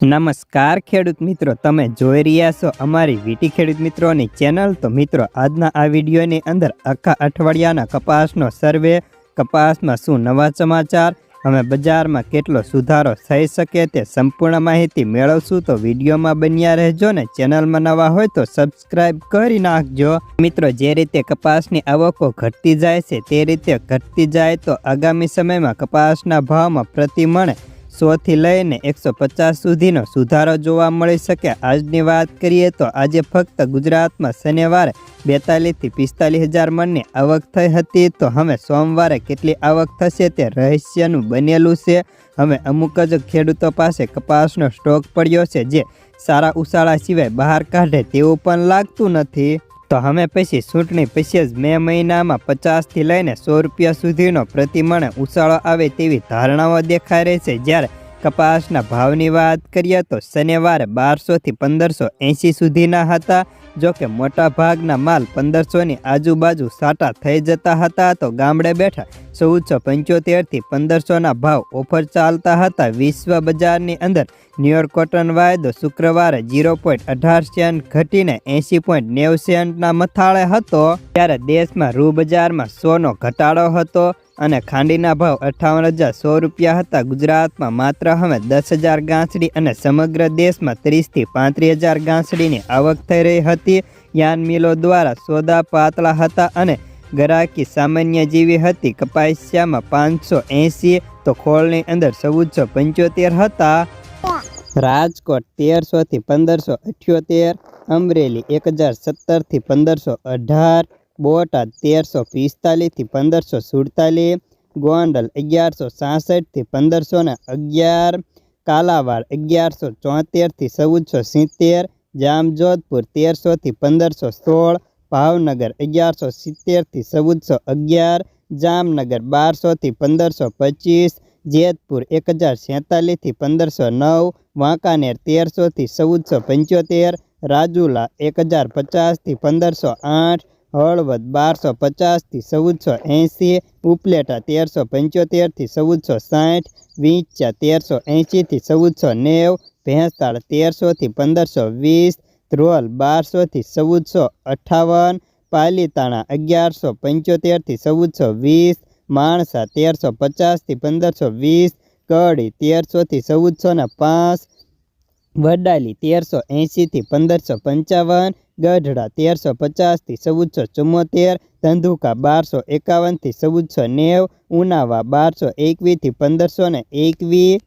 નમસ્કાર ખેડૂત મિત્રો, તમે જોઈ રહ્યા છો અમારી વીટી ખેડૂત મિત્રોની ચેનલ. તો મિત્રો, આજના આ વિડીયોની અંદર આખા અઠવાડિયાના કપાસનો સર્વે, કપાસમાં શું નવા સમાચાર, અમે બજારમાં કેટલો સુધારો થઈ શકે તે સંપૂર્ણ માહિતી મેળવશું. તો વિડીયોમાં બન્યા રહેજો ને ચેનલમાં નવા હોય તો સબસ્ક્રાઇબ કરી નાખજો. મિત્રો, જે રીતે કપાસની આવકો ઘટતી જાય છે તે રીતે ઘટતી જાય તો આગામી સમયમાં કપાસના ભાવમાં પ્રતિ મણ સોથી લઈને એકસો પચાસ સુધીનો સુધારો જોવા મળી શકે. આજની વાત કરીએ તો આજે ફક્ત ગુજરાતમાં શનિવારે બેતાલીસથી પિસ્તાલીસ હજાર મણની આવક થઈ હતી. તો હવે સોમવારે કેટલી આવક થશે તે રહસ્યનું બનેલું છે. હવે અમુક જ ખેડૂતો પાસે કપાસનો સ્ટોક પડ્યો છે, જે સારા ઉશાળા સિવાય બહાર કાઢે તેવું પણ લાગતું નથી. તો હવે પછી ચૂંટણી પછી જ મે મહિનામાં પચાસથી લઈને સો રૂપિયા સુધીનો પ્રતિમણે ઉછાળો આવે તેવી ધારણાઓ દેખાઈ રહી છે. જ્યારે કપાસના ભાવની વાત કરીએ તો શનિવારે બારસોથી પંદરસો એંસી સુધીના હતા. જોકે મોટાભાગના માલ પંદરસોની આજુબાજુ સાટા થઈ જતા હતા તો ગામડે બેઠા ચૌદસો પંચોતેરથી પંદરસોના ભાવ ઓફર ચાલતા હતા વિશ્વ બજારની અંદર. ન્યુયોર્ક કોટન વાયદો શુક્રવારે જીરો પોઈન્ટ અઢાર સેન્ટ ઘટીને એંસી પોઈન્ટ નેવું સેન્ટના મથાળે હતો. ત્યારે દેશમાં રૂ બજારમાં સોનો ઘટાડો હતો અને ખાંડીના ભાવ અઠ્ઠાવન હજાર સો રૂપિયા હતા. ગુજરાતમાં માત્ર હવે દસ હજાર ગાંસડી અને સમગ્ર દેશમાં ત્રીસથી પાંત્રીસ હજાર ગાંસડીની આવક થઈ રહી હતી. યાન મિલો દ્વારા સોદા પાતળા હતા અને ગરાકી સામાન્ય જેવી હતી કપાસિયામાં પાંચસો એંસી તો ખોળની અંદર ચૌદસો પંચોતેર હતા. રાજકોટ તેરસોથી પંદરસો અઠ્યોતેર, અમરેલી એક હજાર સત્તરથી પંદરસો અઢાર, બોટાદ તેરસો પિસ્તાલીસથી પંદરસો સુડતાલીસ, ગોંડલ અગિયારસો સાસઠથી પંદરસો ને અગિયાર, કાલાવાડ અગિયારસો ચોતેરથી ચૌદસો સિત્તેર, જામજોધપુર તેરસોથી પંદરસો સોળ ભાવનગર અગિયારસો સિત્તેરથી ચૌદસો અગિયાર, જામનગર બારસોથી પંદરસો પચીસ, જેતપુર એક હજાર સેતાલીસથી પંદરસો નવ, વાંકાનેર તેરસોથી ચૌદસો પંચોતેર, રાજુલા એક હજાર પચાસથી પંદરસો આઠ, હળવદ બારસો પચાસથી ચૌદસો એંસી ઉપલેટા તેરસો પંચોતેરથી ચૌદસો સાઠ વીંચા તેરસો એંશીથી ચૌદસો નેવ ભેંસાળ તેરસોથી પંદરસો વીસ ધ્રોલ બારસોથી ચૌદસો અઠ્ઠાવન પાલીતાણા અગિયારસો પંચોતેરથી ચૌદસો વીસ, માણસા તેરસો પચાસથી પંદરસો વીસ, કડી તેરસોથી ચૌદસો ને પાંચ, વડાલી તેરસો એંશીથી પંદરસો પંચાવન, ગઢડા તેરસો પચાસથી ચૌદસો ચુમ્મોતેર, ધંધુકા બારસો એકાવનથી ચૌદસો નેવ, ઉનાવા બારસો એકવીસથી પંદરસો ને એકવીસ